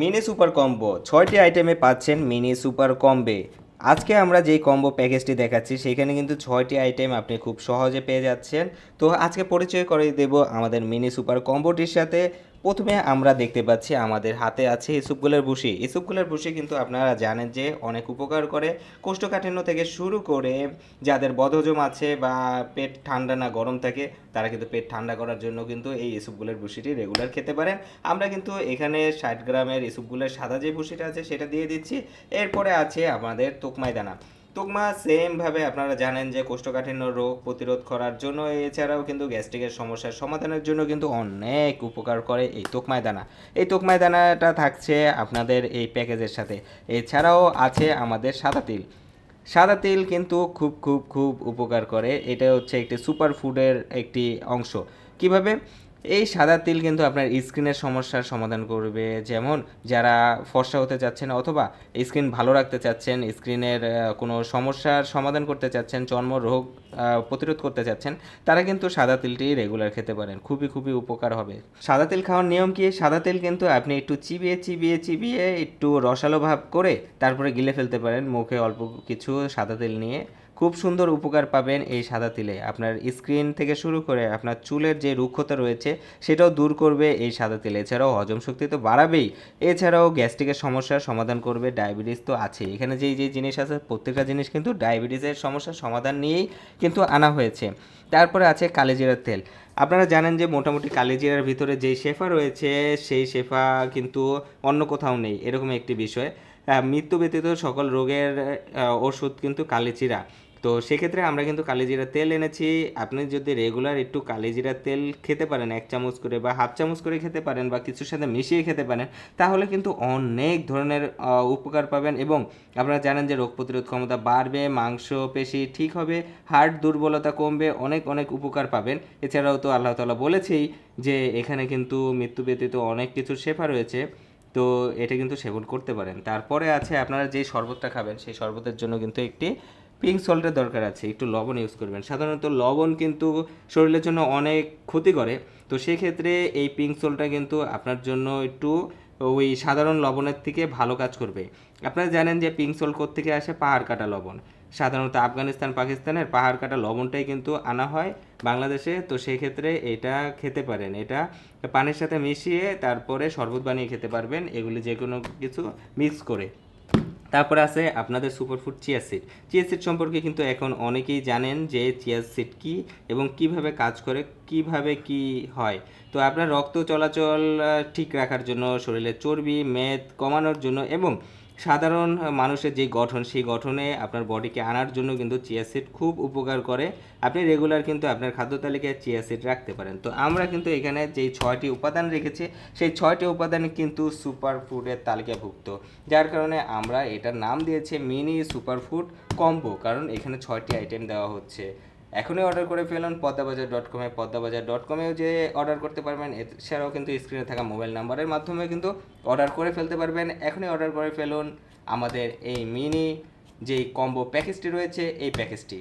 Mini super combo, ছয়টি আইটেমে পাচ্ছেন মিনি সুপার কম্বে। আজকে আমরা যেই কম্বো প্যাকেজটি দেখাচ্ছি, সেখানে কিন্তু ছয়টি আইটেম আপনি খুব সহজে পেয়ে যাচ্ছেন। তো আজকে পরিচয় করে দেব আমাদের মিনি সুপার কম্বোটির সাথে। প্রথমে আমরা দেখতে পাচ্ছি আমাদের হাতে আছে ইসুপগুলের ভুসি। ইসুপগুলের ভুসি কিন্তু আপনারা জানেন যে অনেক উপকার করে। কোষ্ঠকাঠিন্য থেকে শুরু করে যাদের বদহজম আছে বা পেট ঠান্ডা না গরম থাকে, তারা কিন্তু পেট ঠান্ডা করার জন্য কিন্তু এই ইসুপগুলের ভুসিটি রেগুলার খেতে পারেন। আমরা কিন্তু এখানে ষাট গ্রামের ইসুপগুলের সাদা যে ভুসিটা আছে, সেটা দিয়ে দিচ্ছি। এরপরে আছে আমাদের তোকমাই দানা তোকমা সেমভাবে আপনারা জানেন যে কোষ্ঠকাঠিন্য রোগ প্রতিরোধ করার জন্য এছাড়াও কিন্তু গ্যাস্ট্রিকের সমস্যার সমাধানের জন্য কিন্তু অনেক উপকার করে এই তোকমায় দানা। এই তোকমাই দানাটা থাকছে আপনাদের এই প্যাকেজের সাথে। এছাড়াও আছে আমাদের সাদা তিল। সাদা তিল কিন্তু খুব খুব খুব উপকার করে। এটা হচ্ছে একটি সুপার ফুডের একটি অংশ। কীভাবে? এই সাদা তিল কিন্তু আপনার স্কিনের সমস্যার সমাধান করবে। যেমন যারা ফর্সা হতে চাচ্ছেন অথবা স্কিন ভালো রাখতে চাচ্ছেন স্কিনের আহ, কোনো সমস্যার সমাধান করতে চাচ্ছেন চর্ম রোগ প্রতিরোধ করতে চাচ্ছেন তারা কিন্তু সাদা তিলটি রেগুলার খেতে পারেন। খুবই খুবই উপকার হবে। সাদা তেল খাওয়ার নিয়ম কি? সাদা তেল কিন্তু আপনি একটু চিবিয়ে চিবিয়ে চিবিয়ে একটু রসালো ভাব করে তারপরে গিলে ফেলতে পারেন। মুখে অল্প কিছু সাদা তেল নিয়ে খুব সুন্দর উপকার পাবেন এই সাদা তিলে। আপনার স্ক্রিন থেকে শুরু করে আপনার চুলের যে রুক্ষতা রয়েছে, সেটাও দূর করবে এই সাদা তেল। এছাড়াও হজম শক্তি তো বাড়াবেই। এছাড়াও গ্যাস্ট্রিকের সমস্যার সমাধান করবে, ডায়াবেটিস তো আছে এখানে যেই যে জিনিস আছে, প্রত্যেকটা জিনিস কিন্তু ডায়াবেটিসের সমস্যার সমাধান নিয়েই কিন্তু আনা হয়েছে। তারপরে আছে কালেজিরার তেল। আপনারা জানেন যে মোটামুটি কালেজিরার ভিতরে যেই শেফা রয়েছে, সেই শেফা কিন্তু অন্য কোথাও নেই। এরকম একটি বিষয়। মৃত্যু ব্যতীত সকল রোগের ওষুধ কিন্তু কালিজিরা। তো সেক্ষেত্রে আমরা কিন্তু কালিজিরা তেল এনেছি। আপনি যদি রেগুলার একটু কালিজিরা তেল খেতে পারেন, এক চামচ করে বা হাফ চামচ করে খেতে পারেন বা কিছুর সাথে মিশিয়ে খেতে পারেন, তাহলে কিন্তু অনেক ধরনের উপকার পাবেন এবং আপনারা জানেন যে রোগ প্রতিরোধ ক্ষমতা বাড়বে, মাংস পেশি ঠিক হবে হার্ট দুর্বলতা কমবে, অনেক অনেক উপকার পাবেন। এছাড়াও তো আল্লাহ তালা বলেছেই যে এখানে কিন্তু মৃত্যু ব্যতীত অনেক কিছুর শেফা রয়েছে। তো এটা কিন্তু সেবন করতে পারেন। তারপরে আছে আপনারা যেই শরবতটা খাবেন, সেই শরবতের জন্য কিন্তু একটি পিঙ্ক সল্টের দরকার আছে, একটু লবণ ইউজ করবেন। সাধারণত লবণ কিন্তু শরীরের জন্য অনেক ক্ষতি করে তো সেক্ষেত্রে এই পিঙ্ক সল্টটা কিন্তু আপনার জন্য একটু ওই সাধারণ লবণের থেকে ভালো কাজ করবে। আপনারা জানেন যে পিঙ্ক সল্ট থেকে আসে? পাহাড় কাটা লবণ। সাধারণত আফগানিস্তান, পাকিস্তানের পাহাড় কাটা লবণটাই কিন্তু আনা হয় বাংলাদেশে। তো সেই ক্ষেত্রে এটা খেতে পারেন। এটা পানির সাথে মিশিয়ে তারপরে শরবত বানিয়ে খেতে পারবেন। এগুলি যে কোনো কিছু মিক্স করে। তারপরে আছে আপনাদের superfood chia seed chia seed সম্পর্কে কিন্তু এখন অনেকেই জানেন যে চিয়া সিড কী এবং কীভাবে কাজ করে, কীভাবে কি হয়। তো আপনার রক্ত চলাচল ঠিক রাখার জন্য, শরীরে চর্বি, মেদ কমানোর জন্য এবং সাধারণ মানুষের যে গঠন, সেই গঠনে আপনার বডিকে আনার জন্য কিন্তু চিয়া সিড খুব উপকার করে। আপনি রেগুলার কিন্তু আপনার খাদ্য তালিকায় চিয়া সিড রাখতে পারেন। তো আমরা কিন্তু এখানে যেই ছয়টি উপাদান রেখেছি, সেই ছয়টি উপাদান কিন্তু সুপার ফুডের তালিকাভুক্ত। যার কারণে আমরা এটার নাম দিয়েছি মিনি সুপার ফুড কম্বো কারণ এখানে ছয়টি আইটেম দেওয়া হচ্ছে। এখনই অর্ডার করে ফেলুন পদ্মাবাজার ডট কমে পদ্মাবাজার ডট কমেও যে অর্ডার করতে পারবেন এছাড়াও কিন্তু স্ক্রিনে থাকা মোবাইল নাম্বারের মাধ্যমে কিন্তু অর্ডার করে ফেলতে পারবেন। এখনই অর্ডার করে ফেলুন আমাদের এই মিনি যেই কম্বো প্যাকেজটি রয়েছে, এই প্যাকেজটি